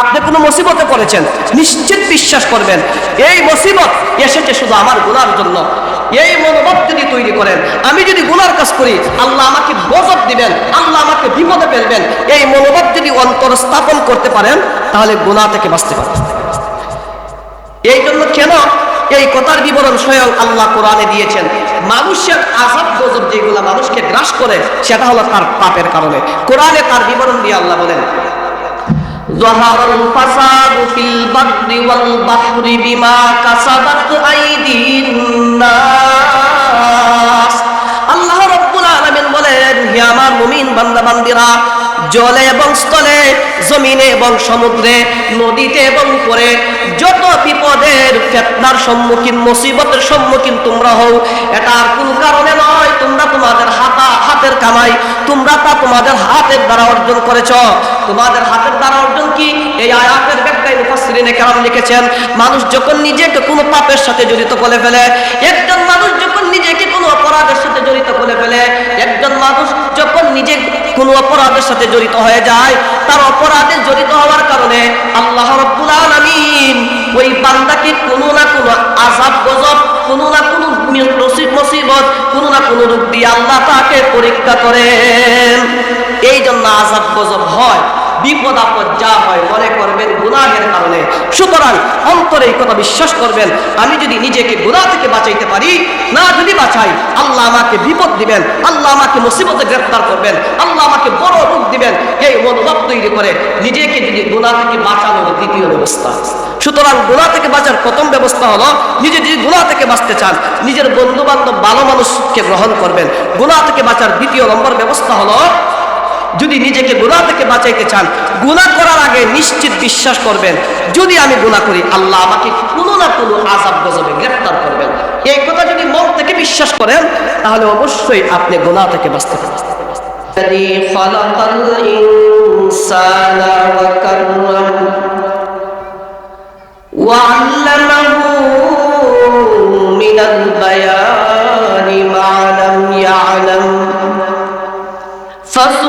আপনি কোনো মুসিবতে পড়েছেন, নিশ্চিত বিশ্বাস করবেন, এই মুসিবত এসেছে শুধু আমার গুনার জন্য। এই মনোভাব যদি তৈরি করেন, আমি যদি গুনার কাজ করি, আল্লাহ আমাকে গজব দিবেন, আল্লাহ আমাকে বিপদে ফেলবেন, এই মনোভাব যদি অন্তর স্থাপন করতে পারেন, তাহলে গুনাহ থেকে বাঁচতে পারবেন। এই জন্য কেন এই কথার বিবরণ স্বয়ং আল্লাহ কোরআনে দিয়েছেন? মানুষের আজাব গজব যেগুলো মানুষকে গ্রাস করে, সেটা হলো তার পাপের কারণে। কোরআনে তার বিবরণ দিয়ে আল্লাহ বলেন ظهر الفساد في البر والبحر بما كسبت أيدي الناس আল্লাহ রব্বুল আলামিন বলেন হে আমার মুমিন বান্দা বান্দিরা জলে এবং স্থলে, জমিনে এবং সমুদ্রে, নদীতে এবং উপরে, যত বিপদের ফেতনার সম্মুখীন, মুসিবতের সম্মুখীন তোমরা হও, এটা আর কোন কারণে নয়, তোমরা তোমাদের হাতা, হাতের কামাই, তোমরা তা তোমাদের হাতের দ্বারা অর্জন করেছ। তোমাদের হাতের দ্বারা অর্জন কি? এই আয়াতের ব্যাখ্যায় মুফাসসিরিনে কেরাম লিখেছেন, মানুষ যখন নিজেকে কোনো পাপের সাথে জড়িত করে ফেলে, একজন মানুষ যখন নিজেকে কোনো অপরাধের সাথে জড়িত করে ফেলে একজন মানুষ যখন নিজে কোনো অপরাধের সাথে জড়িত হয়ে যায়, তার অপরাধে জড়িত হওয়ার কারণে আল্লাহ রব্বুল আলামিন ওই বান্দাকে কোনো না কোনো আযাব, গজব, কোনো না কোনো মুসিব- মুসিবত, কোনো না কোনো রূপ দিয়ে আল্লাহ তাকে পরীক্ষা করেন। এই জন্য আযাব, গজব হয়। বিপদ আপদ যা হয় মনে করবেন গুনাহের কারণে। সুতরাং অন্তরে এই কথা বিশ্বাস করবেন, আমি যদি নিজেকে গুনাহ থেকে বাঁচাইতে পারি, না যদি বাঁচাই, আল্লাহ আমাকে বিপদ দিবেন, আল্লাহ আমাকে মুসিবতে গ্রেফতার করবেন, আল্লাহ আমাকে বড় রূপ দিবেন, এই মনোভাব তৈরি করে নিজেকে যদি গুনাহ থেকে বাঁচানোর দ্বিতীয় ব্যবস্থা। সুতরাং গুনাহ থেকে বাঁচার প্রথম ব্যবস্থা হলো, নিজে যদি গুনাহ থেকে বাঁচতে চান, নিজের বন্ধু বান্ধব ভালো মানুষকে গ্রহণ করবেন। গুনাহ থেকে বাঁচার দ্বিতীয় নম্বর ব্যবস্থা হলো যদি নিজেকে গুনাহ থেকে বাঁচাইতে চান গুনাহ করার আগে নিশ্চিত বিশ্বাস করবেন যদি আমি গুনাহ করি আল্লাহ আমাকে কোনো না কোনো আজাব গজবে গ্রেফতার করবেন এই কথা যদি মন থেকে বিশ্বাস করেন তাহলে অবশ্যই আপনি গুনাহ থেকে বাঁচতে পারবেন الذي خلق الإنسان وكرمه وعلمه من البيان ما لم يعلم فسبحان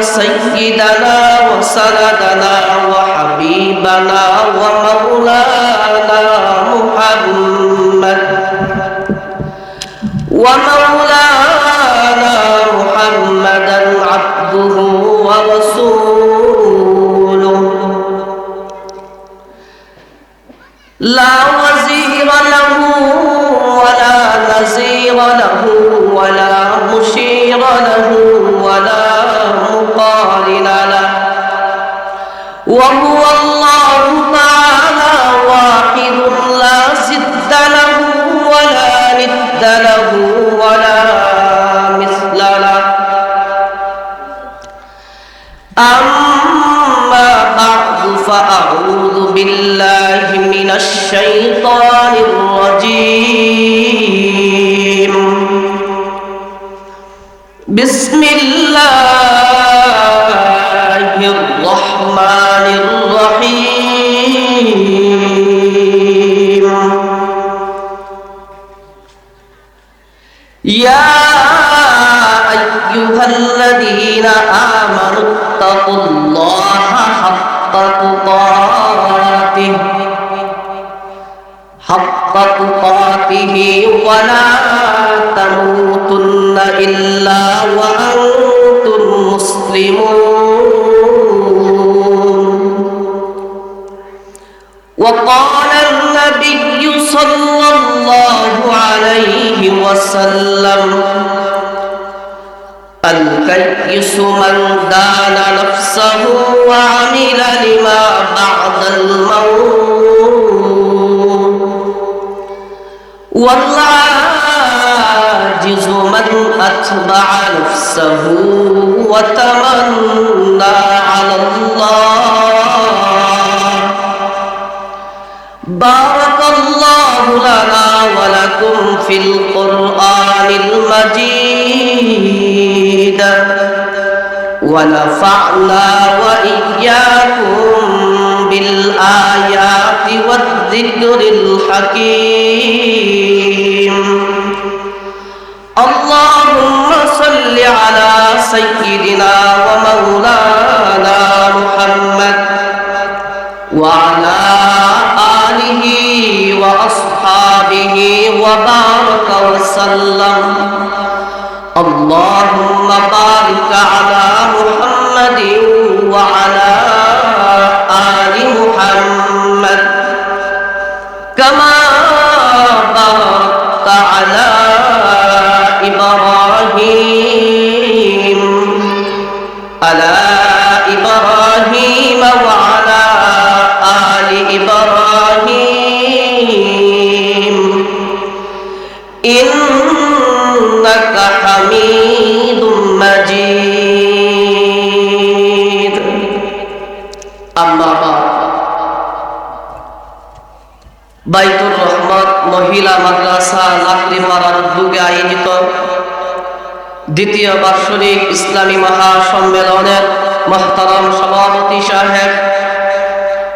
سيدنا وسندنا وحبيبنا ومولانا محمد. ومولانا محمدا عبده ورسوله. لا وزير له ولا نزير له ولا مشير له. وهو الله تعالى واحد لا زد له ولا ند له. آمنوا اتقوا الله حق تقاته. حق تقاته ولا تموتن إلا وأنتم مسلمون. وقال النبي صلى الله عليه وسلم الكيس من دان نفسه وعمل لما بعد الموت. والعاجز من أتبع نفسه وتمنى على الله. بارك الله لنا ولكم في القرآن المجيد ونفعنا وإياكم بالآيات والذكر الحكيم اللهم صل على سيدنا ومولانا وبارك وسلم. اللهم بارك على محمد وعلى آل محمد. كما باركت على إبراهيم. على মহিলা মাদ্রাসা লাকড়িপাড়ার উদ্যোগে আয়োজিত দ্বিতীয় বার্ষিক ইসলামী মহাসম্মেলনের মহতারাম সভাপতি সাহেব,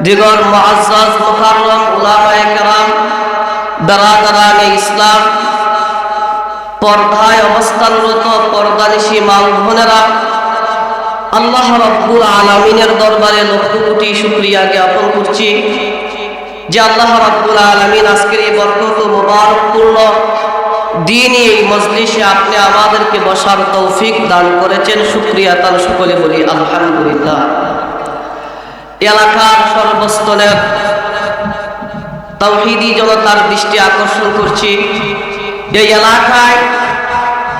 দিগর মুআজ্জাজ মুকাররম উলামায়ে কেরাম বেরাদারানে ইসলাম, পর্দায় অবস্থানরত পর্দানিশী মা ও বোনেরা আল্লাহ রব্বুল আলমিনের দরবারে লক্ষ কোটি শুক্রিয়া জ্ঞাপন করছি। যে আল্লাহ রাব্বুল আলামিন আজকের এই বরকত মুবারকপূর্ণ দিনই এই মজলিসে আপনি আমাদেরকে বসার তৌফিক দান করেছেন। শুক্রিয়া তার সকলে বলি আলহামদুলিল্লাহ। এলাকার সর্বস্তরের তৌহিদি জনতার দৃষ্টি আকর্ষণ করছি। এই এলাকায়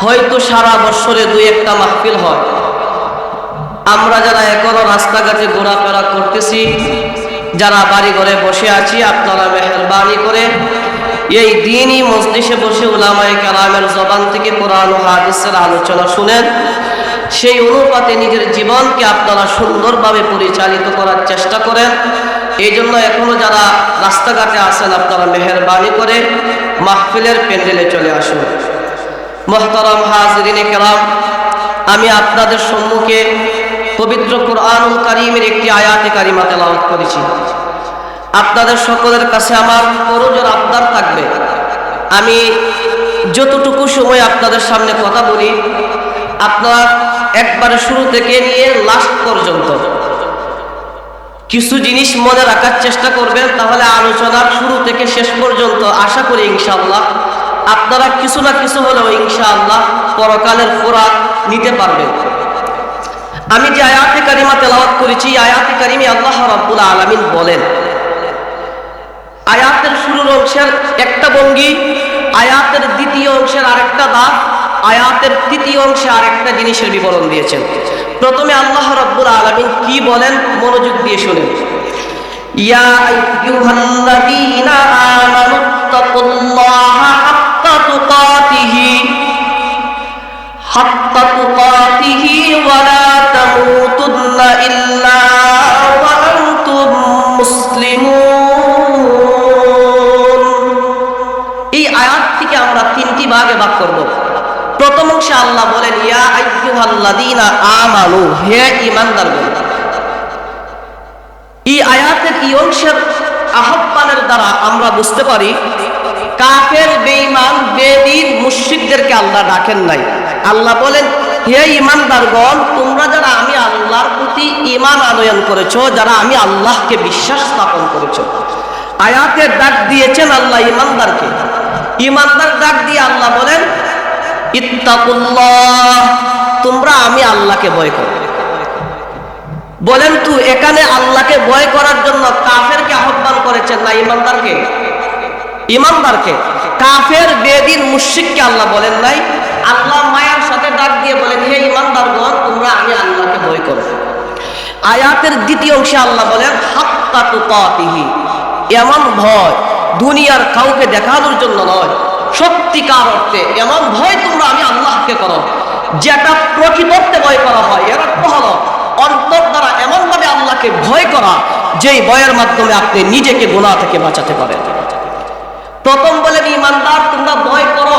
হয়তো সারা বছরে দুই একটা মাহফিল হয়। আমরা যারা এখনও রাস্তাঘাটে ঘোরাফেরা করতেছি যারা বাড়ি ঘরে বসে আছি, আপনারা মেহরবানি করে এই দিনই মসজিষে বসে উলামায়ে কালামের জবান থেকে কোরআন হাদিসের আলোচনা শুনেন। সেই অনুপাতে নিজের জীবনকে আপনারা সুন্দরভাবে পরিচালিত করার চেষ্টা করেন। এই জন্য এখনও যারা রাস্তাঘাটে আসেন আপনারা মেহরবানি করে মাহফিলের প্যান্ডেলে চলে আসুন। মোহতারাম হাজরিনে কেরাম আমি আপনাদের সম্মুখে পবিত্র কোরআনুল কারিমের একটি আয়াতে কারিমা তেলাওয়াত করেছি। আপনাদের সকলের কাছে আমার করজোর আবদার থাকবে। আমি যতটুকু সময় আপনাদের সামনে কথা বলি, আপনারা একবারে শুরু থেকে নিয়ে লাস্ট পর্যন্ত কিছু জিনিস মনে রাখার চেষ্টা করবেন, তাহলে আলোচনার শুরু থেকে শেষ পর্যন্ত আশা করি ইনশাআল্লাহ আপনারা কিছু না কিছু হলেও ইনশাআল্লাহ পরকালের ফোরাক নিতে পারবেন। আমি যে আয়াতে কারিমা তেলাওয়াত করেছি আয়াতে কারিমে আল্লাহ রাব্বুল আলামিন বলেন, আয়াতের শুরুর অংশের একটা ভঙ্গি, আয়াতের দ্বিতীয় অংশের আরেকটা দাঁত আয়াতের তৃতীয় অংশে আরেকটা জিনিসের বিবরণ দিয়েছেন। প্রথমে আল্লাহ রাব্বুল আলামিন কি বলেন, মনোযোগ দিয়ে শুনেন। ইয়া আমানুত্তাকুল্লাহা আল্লাহ বলেন, ইয়া আইয়ুহাল্লাযীনা হে ঈমানদারগণ এই আয়াতের এই অংশের আহ্বানের দ্বারা আমরা বুঝতে পারি, কাফের, বেঈমান মুশরিকদেরকে আল্লাহ ডাকেন নাই। আল্লাহ বলেন, হে ইমানদারগণ তোমরা যারা আমি আল্লাহর প্রতি ইমান আনয়ন করেছ, যারা আমি আল্লাহকে বিশ্বাস স্থাপন করেছ, আয়াতের ডাক দিয়েছেন আল্লাহ ইমানদারকে ইমানদার ডাক দিয়ে আল্লাহ বলেন তোমরা আমি আল্লাহকে ভয় করো। বলেন তু, এখানে আল্লাহকে ভয় করার জন্য কাফেরকে আহ্বান করেছেন না ইমানদারকে? ইমানদারকে। কাফের, বেদিন মুশিককে আল্লাহ বলেন নাই। আল্লাহ মায়ার সাথে ডাক দিয়ে বলেন, হে ইমানদারগণ, তোমরা আমি আল্লাহকে ভয় করো। আয়াতের দ্বিতীয় অংশে আল্লাহ বলেন হাত্তা তুকাতিহি এমন ভয় দুনিয়ার কাউকে দেখানোর জন্য নয়। সত্যিকার অর্থে। এমন ভয় তোমরা আমি আল্লাহকে করো, যেটা প্রকৃতর্থে ভয় করা হয়। এর অর্থ হলো, অন্তর দ্বারা এমন ভাবে আল্লাহকে ভয় করা, যেই ভয়ের মাধ্যমে আপনি নিজেকে গোনা থেকে বাঁচাতে পারেন। প্রথম বলেন, ইমানদার, তোমরা ভয় করো।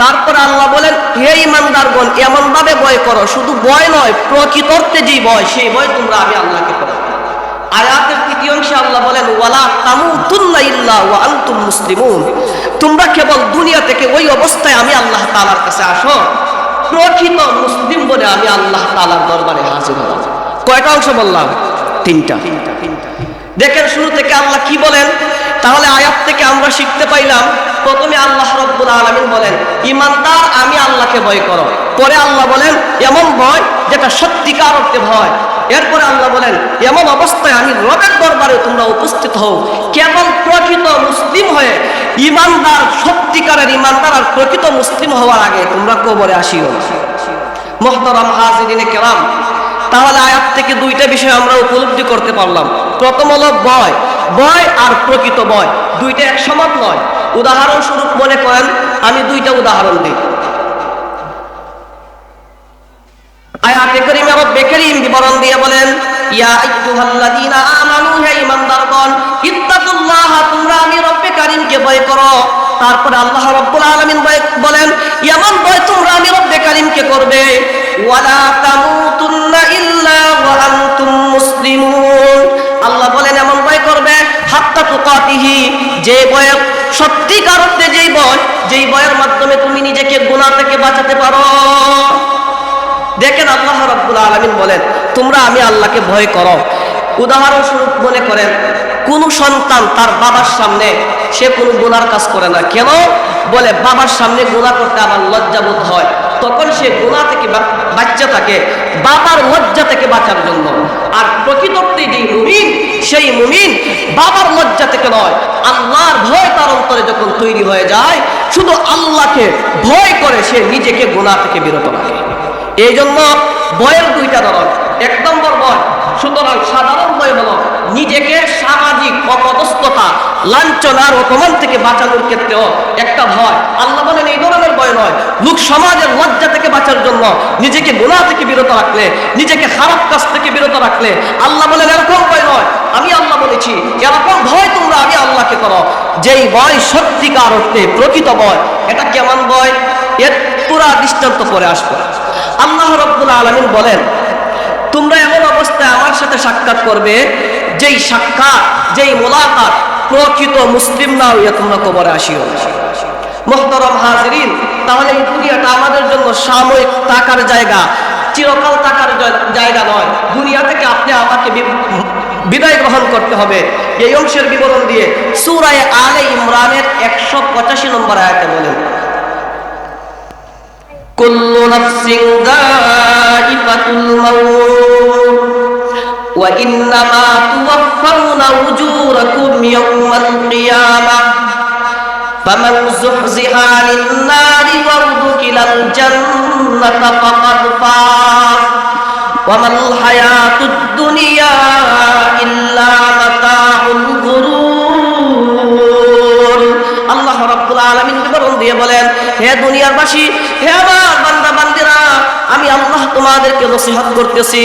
তারপরে আল্লাহ বলেন, হে ইমানদারগণ এমন ভাবে ভয় করো। শুধু ভয় নয় প্রকৃত অর্থে যেই ভয়, সেই ভয় তোমরা আমি আল্লাহকে করো। আয়াতের তৃতীয় অংশে আল্লাহ বলেন, ওয়ালা তামুতুন্না ইল্লা ওয়া আনতুম মুসলিমুন। তোমরা কেবল দুনিয়া থেকে ওই অবস্থায় আমি আল্লাহ তাআলার কাছে আসো। প্রকৃত মুসলিম বলে আমি আল্লাহ তাআলার দরবারে হাজির হলাম। কয়টা অংশ বললাম? তিনটা। দেখেন শুরু থেকে আল্লাহ কি বলেন? তাহলে আয়াত থেকে আমরা শিখতে পাইলাম, প্রথমে আল্লাহ রব্বুল আলমিন বলেন, ইমানদার, আমি আল্লাহকে ভয় করো। পরে আল্লাহ বলেন, এমন ভয় যেটা সত্যিকার অর্থে ভয়। এরপরে আল্লাহ বলেন, এমন অবস্থায় আমি রবের দরবারে তোমরা উপস্থিত হও। কেবল প্রকৃত মুসলিম হয়ে ইমানদার, সত্যিকারের ইমানদার আর প্রকৃত মুসলিম হওয়ার আগে তোমরা কবরে আসিও। মোহতরাম হাজিরিনে কেরাম, তাহলে আয়াত থেকে দুইটা বিষয় আমরা উপলব্ধি করতে পারলাম। প্রথম হলো বয় ভয় আর প্রকৃত বয় দুইটা এক সমান নয়। উদাহরণস্বরূপ মনে করেন, আমি দুইটা উদাহরণ দিই। আয়াতে করিমে রব্বে করিম বিবরণ দিয়ে বলেন, ইয়া আইয়ুহাল্লাযীনা আমানু, হে ঈমানদারগণ, ইত্তাকুল্লাহ, তোমরা আমি রব্বে কারীমকে ভয় করো। তারপরে আল্লাহ রব্বুল আলামিন বলেন, এমন ভয় তোমরা আমি রব্বে কারীমকে করবে। ওয়ালা তামুতুন্না ইল্লা ওয়া আনতুম মুসলিমুন। আল্লাহ বলেন, এমন ভয় করবে, হাত্তা তুকাতিহি, যে ভয়, সত্যিকার অর্থে যেই ভয়, যেই ভয়ের মাধ্যমে তুমি নিজেকে গুনাহ থেকে বাঁচাতে পারো। দেখেন আল্লাহ রব্বুল আলমিন বলেন, তোমরা আমি আল্লাহকে ভয় করো। উদাহরণস্বরূপ মনে করেন, কোন সন্তান তার বাবার সামনে, সে কোনো গুনার কাজ করে না। কেন? বলে, বাবার সামনে গুণা করতে আমার লজ্জাবোধ হয়। তখন সে গুণা থেকে বাচ্চা থাকে, বাবার লজ্জা থেকে বাঁচার জন্য। আর প্রকৃতর্থে যেই মুমিন, সেই মুমিন বাবার লজ্জা থেকে নয়। আল্লাহর ভয় তার অন্তরে যখন তৈরি হয়ে যায়, শুধু আল্লাহকে ভয় করে সে নিজেকে গুণা থেকে বিরত রাখে। এই জন্য বয়ের দুইটা ধরন। এক নম্বর বয় সুতরাং সাধারণ বয় হলো নিজেকে সামাজিক অপদস্থতা, লাঞ্ছনার অপমান থেকে বাঁচানোর ক্ষেত্রেও একটা ভয়। আল্লাহ বলেন, এই ধরনের ভয় নয়। লোক সমাজের লজ্জা থেকে বাঁচার জন্য নিজেকে গুণা থেকে বিরত রাখলে, নিজেকে খারাপ কাজ থেকে বিরত রাখলে আল্লাহ বলেন, এরকম ভয় নয়। আমি আল্লাহ বলেছি, এরকম ভয় করো, যেই ভয় সত্যিকার অর্থে প্রকৃত ভয়, এটা কেমন ভয়? এর পুরা দৃষ্টান্ত করে আসব। আল্লাহ রব্বুল আলমিন বলেন, তোমরা এমন অবস্থায় আমার সাথে সাক্ষাৎ করবে, যেই সাক্ষাৎ, যেই মোলাকাত প্রকৃত মুসলিম না হইয়া তোমরা কবরে আসিও মোহতরম হাজরিন, তাহলে এই দুনিয়াটা আমাদের জন্য সাময়িক টাকার জায়গা। চিরকাল টাকার জায়গা নয়। দুনিয়া থেকে আপনি আমাকে বিদায় গ্রহণ করতে হবে এই অংশের বিবরণ দিয়ে সুরায় আলে ইমরানের একশো পঁচাশি নম্বর আয়াতে বলেন كل نفس ذائقة الموت وإنما توفون أجوركم يوم القيامة فمن زحزح عن النار وادخل الجنة فقد فاز আল্লাহ আমি আল্লাহ তোমাদেরকে নসিহত করতেছি।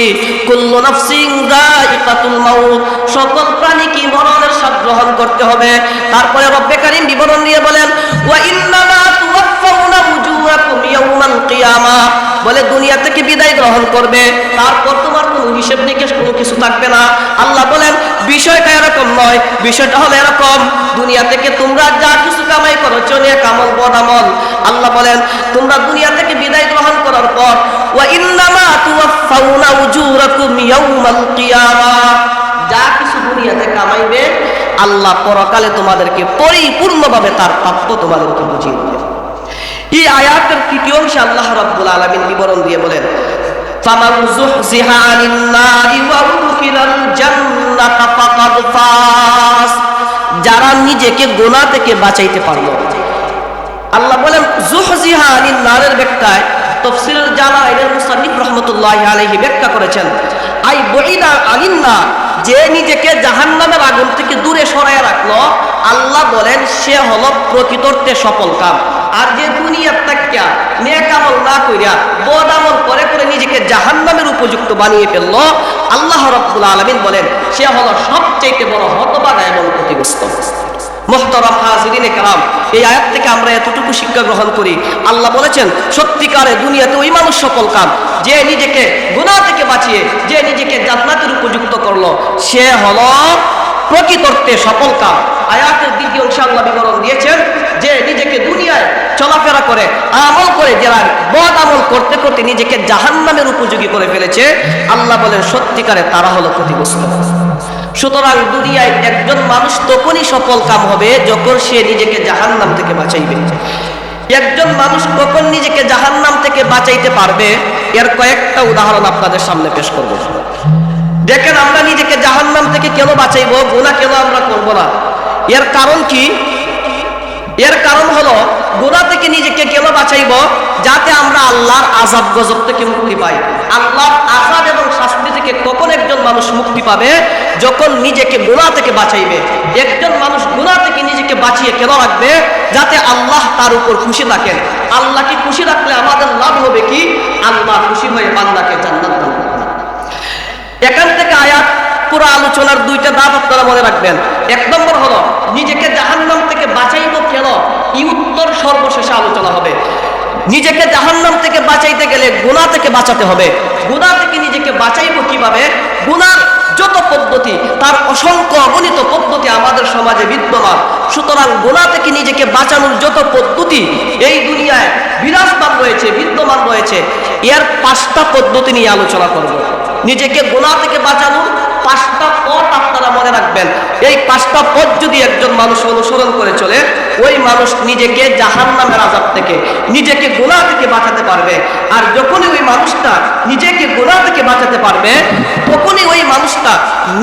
কুল্ল নফসিং দাইকাতুল মাউত, সকল প্রাণী কি মরণের স্বাদ গ্রহণ করতে হবে। তারপরে রব্বে কারীম বিবরণ দিয়ে বলেন, ওয়া ইন্নামা তুওয়াফাউনা উজুরাকুম ইয়াউমাল কিয়ামা। বলে, দুনিয়া থেকে বিদায় গ্রহণ করবে। তারপর তোমার কোনো হিসেব নিকেশ, কোনো কিছু থাকবে না। আল্লাহ বলেন, বিষয়টা এরকম নয়। বিষয়টা হলো এরকম, দুনিয়া থেকে তোমরা যা কিছু কামাই করো চলিয়া কামল বদ আমল। আল্লাহ বলেন, তোমরা দুনিয়া থেকে বিদায় গ্রহণ করার পর, ওয়া ইন্নামা তুওয়াফাউনা উজুরাকুম ইয়াউমাল কিয়ামা। যা কিছু দুনিয়াতে কামাইবে, আল্লাহ পরকালে তোমাদেরকে পরিপূর্ণভাবে তার প্রাপ্য তোমাদেরকে বুঝিয়ে দেবে। এই আয়াতের তৃতীয় অংশে আল্লাহ রাব্বুল আলামিন বিবরণ দিয়ে বলেন, ফামান যুহজিহা আনিন নারি ওয়া উদখিলাল জান্নাতা ফাকাদ ফাস। যারা নিজেকে গোনা থেকে বাঁচাইতে পারল। আল্লাহ বলেন, যুহজিহা আনিন নারের ব্যাখ্যায় তাফসীরুল জালাইলের মুসান্নিফ রাহমাতুল্লাহি আলাইহি ব্যাখ্যা করেছেন, আই বুইদা আনিন না যে নিজেকে জাহান্নামের আগুন থেকে দূরে সরায় রাখল, আল্লাহ বলেন সে হলো প্রকৃতর্থে সফল কাম আর যে দুনিয়ার তাকিয়া নেক আমল না কইরা বদ আমল করে করে নিজেকে জাহান্নামের উপযুক্ত বানিয়ে ফেলল, আল্লাহ রাব্বুল আলামিন বলেন, সে হলো সবচেয়ে বড় হতবাগা এবং ক্ষতিগ্রস্ত। মোহতরম এই আয়াত থেকে আমরা এতটুকু শিক্ষা গ্রহণ করি। আল্লাহ বলেছেন, সত্যিকারে দুনিয়াতে ওই মানুষ সফল কাম, যে নিজেকে গুনাহ থেকে বাঁচিয়ে, যে নিজেকে জান্নাতের উপযুক্ত করল, সে হলো প্রকৃতর্থে সফল কাম আয়াতের দ্বিতীয় অংশে আল্লাহ বিবরণ দিয়েছেন যে নিজেকে দুনিয়ায় চলাফেরা করে, আমল করে, যারা বদ আমল করতে করতে নিজেকে জাহান্নামের উপযোগী করে ফেলেছে, আল্লাহ বলেন, সত্যিকারে তারা হলো ক্ষতিগ্রস্ত। সুতরাং দুনিয়ায় একজন মানুষ তখনই সফল কাম হবে যখন সে নিজেকে জাহান্নাম থেকে বাঁচাইবে। একজন মানুষ কখন নিজেকে জাহান্নাম থেকে বাঁচাইতে পারবে? এর কয়েকটা উদাহরণ আপনাদের সামনে পেশ করব। দেখেন আমরা নিজেকে জাহান্নাম থেকে কেন বাঁচাইবো? গুণা কেন আমরা করব না? এর কারণ কি? এর কারণ হলো গুণা থেকে নিজেকে কেন বাঁচাইব? যাতে আমরা আল্লাহর আজাব গজব থেকে মুক্তি পাই। আল্লাহর আজাব এবং শাস্তি থেকে কখন একজন মানুষ মুক্তি পাবে? যখন নিজেকে গুণা থেকে বাঁচাইবে। একজন মানুষ গুণা থেকে নিজেকে বাঁচিয়ে কেন রাখবে? যাতে আল্লাহ তার উপর খুশি থাকেন। আল্লাহকে খুশি রাখলে আমাদের লাভ হবে কি? আল্লাহ খুশি হয়ে বান্দাকে জান্নাত দান। এখান থেকে আয়াত, পুরো আলোচনার দুইটা দাব আপনারা মনে রাখবেন। এক নম্বর হলো, নিজেকে জাহান্নাম থেকে বাঁচাইব কেন? এই উত্তর সর্বশেষে আলোচনা হবে। নিজেকে জাহান্নাম থেকে বাঁচাইতে গেলে গুণা থেকে বাঁচাতে হবে। গুণা থেকে নিজেকে বাঁচাইব কীভাবে? গুণার যত পদ্ধতি, তার অসংখ্য অগণিত পদ্ধতি আমাদের সমাজে বিদ্যমান। সুতরাং গোনা থেকে নিজেকে বাঁচানোর যত পদ্ধতি, এই দুনিয়ায় বিরাজমান রয়েছে, বিদ্যমান রয়েছে। এর পাঁচটা পদ্ধতি নিয়ে আলোচনা করব। নিজেকে গোনা থেকে বাঁচানোর পাঁচটা পথ আপনারা মনে রাখবেন। এই পাঁচটা পথ যদি একজন মানুষ অনুসরণ করে চলে, ওই মানুষ নিজেকে জাহান নামের আজাব থেকে, নিজেকে গোনা থেকে বাঁচাতে পারবে। আর যখনই ওই মানুষটা নিজেকে গোনা থেকে বাঁচাতে পারবে, তখনই ওই মানুষটা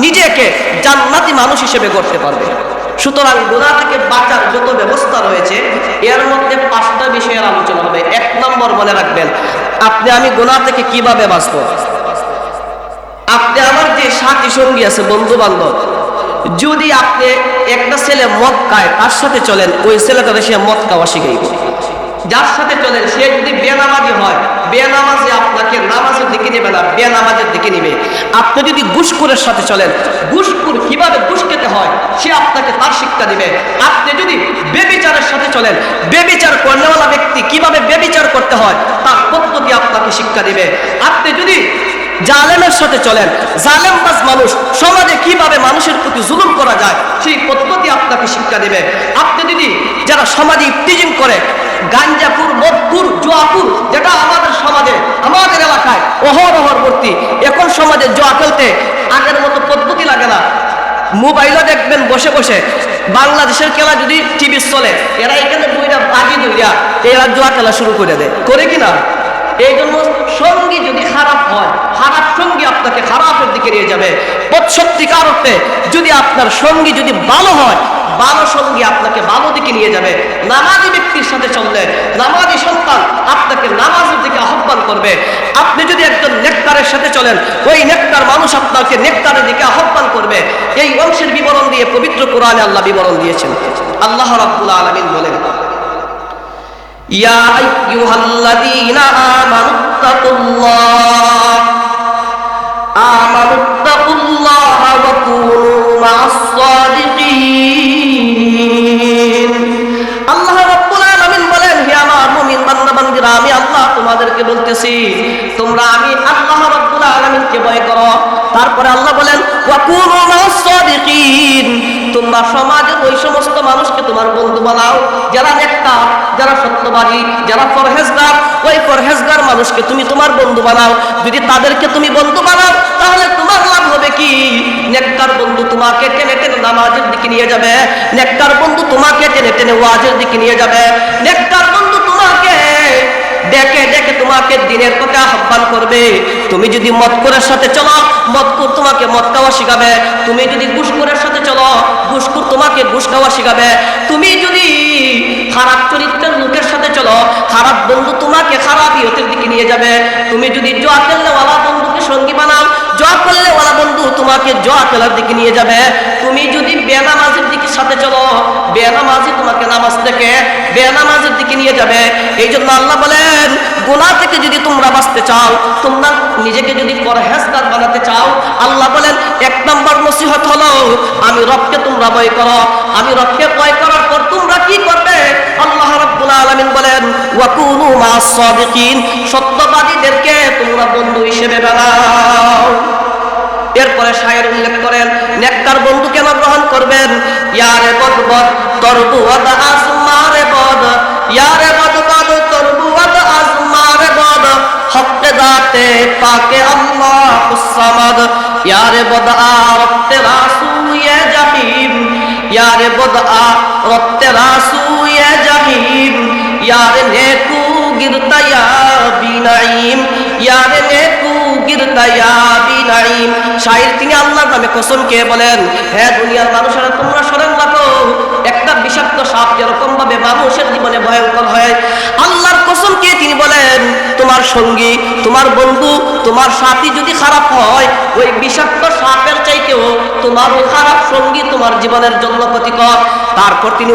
নিজেকে জান্নাতি মানুষ হিসেবে গড়তে পারবে। সুতরাং গোনা থেকে বাঁচার যত ব্যবস্থা রয়েছে, এর মধ্যে পাঁচটা বিষয়ের আলোচনা হবে। এক নম্বর মনে রাখবেন, আপনি আমি গোনা থেকে কীভাবে বাঁচবো? আপনি আমার যে সাথী সঙ্গী আছে বন্ধু বান্ধব যদি আপনি একটা ছেলে মদ খায়, তার সাথে চলেন, ওই ছেলেটারে সে মদ খাওয়া শিখাইব যার সাথে চলেন, সে যদি বেনামাজি হয়, বেনামাজি আপনাকে নামাজের দিকে নেবে না, বেনামাজের দিকে নেবে। আপনি যদি গুসকুরের সাথে চলেন গুসকুর কীভাবে গুস খেতে হয়, সে আপনাকে তার শিক্ষা দিবে। আপনি যদি বেবিচারের সাথে চলেন, বেবিচার কর্নেওয়ালা ব্যক্তি কীভাবে বেবিচার করতে হয়, তার পদ্ধতি আপনাকে শিক্ষা দিবে। আপনি যদি জালেমের সাথে চলেন। জালেমবাজ মানুষ, সমাজে কীভাবে মানুষের প্রতি জুলুম করা যায়, সেই পদ্ধতি আপনাকে শিক্ষা দেবে। আপনি যদি যারা সমাজে ইফতিজিং করে, গাঞ্জাপুর, মদপুর, জোয়াপুর, যেটা আমাদের সমাজে, আমাদের এলাকায় অহর অহর ভর্তি এখন সমাজে জোয়া খেলতে আগের মতো পদ্ধতি লাগে না। মোবাইলও দেখবেন বসে বসে। বাংলাদেশের খেলা যদি টিভি চলে, এরা এখানে দুইটা বাজি দুইটা এরা জোয়া খেলা শুরু করে দেয়। করে কিনা এই জন্য সঙ্গী যদি খারাপ হয়, খারাপ সঙ্গী আপনাকে খারাপের দিকে নিয়ে যাবে। সত্যিকার অর্থে যদি আপনার সঙ্গী যদি ভালো হয়, ভালো সঙ্গী আপনাকে ভালো দিকে নিয়ে যাবে। নামাজি ব্যক্তির সাথে চললে নামাজি সন্তান আপনাকে নামাজের দিকে আহ্বান করবে। আপনি যদি একজন নেকটারের সাথে চলেন, ওই নেকটার মানুষ আপনাকে নেকটারের দিকে আহ্বান করবে। এই অংশের বিবরণ দিয়ে পবিত্র কোরআনে আল্লাহ বিবরণ দিয়েছেন। আল্লাহ রাব্বুল আলামিন বলেন يا أيها الذين آمنوا اتقوا الله آمنوا اتقوا الله وكونوا مع الصادقين আল্লাহ রাব্বুল আলামিন বলেন হে আমার মুমিন বান্দা বান্দীরা আমি আল্লাহ তোমাদেরকে বলতেছি তোমরা আমি আল্লাহ রাব্বুল আলামিনকে ভয় করো তারপরে আল্লাহ বলেন ওয়াকুনু মা'আস সাদিকিন তোমরা সমাজের ওই সমস্ত মানুষকে তোমার বন্ধু বানাও যারা নেককার যারা সত্যবাদী, যারা পরহেজগার, ওই পরহেজগার মানুষকে তুমি তোমার বন্ধু বানাও। যদি তাদেরকে তুমি বন্ধু বানাও, তাহলে তোমার লাভ হবে কি? নেককার বন্ধু তোমাকে টেনে টেনে নামাজের দিকে নিয়ে যাবে। নেককার বন্ধু তোমাকে টেনে টেনে ওয়াজের দিকে নিয়ে যাবে। নেককার বন্ধু ডেকে ডেকে তোমাকে দিনের পথে আহ্বান করবে। তুমি যদি মদকুরের সাথে চলো মদকুর তোমাকে মদ খাওয়া শিখাবে। তুমি যদি ঘুষখোরের সাথে চলো, ঘুষখোর তোমাকে ঘুষ খাওয়া শিখাবে। তুমি যদি খারাপ চরিত্রের লোকের সাথে চলো, খারাপ বন্ধু তোমাকে খারাপ ইয়তের দিকে নিয়ে যাবে। তুমি যদি জোয়া খেলনেওয়ালা বন্ধুকে সঙ্গী বানাও, জোয়া করলেওয়ালা বন্ধু তোমাকে জোয়া খেলার দিকে নিয়ে যাবে। তুমি যদি দিকে সাথে চলো। বেনামাজি তোমাকে নামাজ থেকে বেনামাজের দিকে নিয়ে যাবে। এই জন্য আল্লাহ বলেন, গুনাহ থেকে যদি তোমরা বাঁচতে চাও, তোমরা নিজেকে যদি পরহেজগার বানাতে চাও, আল্লাহ বলেন, এক নম্বর নসিহত হলো, আমি রবকে তোমরা ভয় করো। আমি রবকে ভয় করার পর তোমরা কি করবে? আল্লাহ রাব্বুল আলামিন বলেন, ওয়াকুনু মাস সাদিকিন সত্যবাদীদেরকে তোমরা বন্ধু হিসেবে বানাও। এরপরে শায়ের উল্লেখ করেন, নেককার বন্ধু কেন গ্রহণ করবেন। ইয়ারে বদ বদ তরবুয়াদ আসমারে বদ। ইয়ারে বদ বদ তরবুয়াদ আসমারে বদ। হককে দাতে পাকে আল্লাহ সামাদ ইয়ারে বদ আ রক্তে রাসুয়ে জাহিম। ইয়ারে বদ আ রক্তে রাসুয়ে জাহিম। ইয়ারে নেকু গিরতা ইয়া বিনাইম। ইয়ারে তিনি আল্লাহর নামে কসম কে বলেন হ্যাঁ দুনিয়ার মানুষেরা, তোমরা স্মরণ রাখো, একটা বিষাক্ত সাপ যেরকম ভাবে মানুষের জীবনে ভয়ঙ্কর হয়, আল্লাহর কসম কে তিনি বলেন, তোমার সঙ্গী, তোমার বন্ধু, তোমার সাথী যদি খারাপ হয়, ওই বিষাক্ত সাপের চাইতেও তোমার খারাপ সঙ্গী তোমার জীবনের জন্য ক্ষতিকর। তারপর তিনি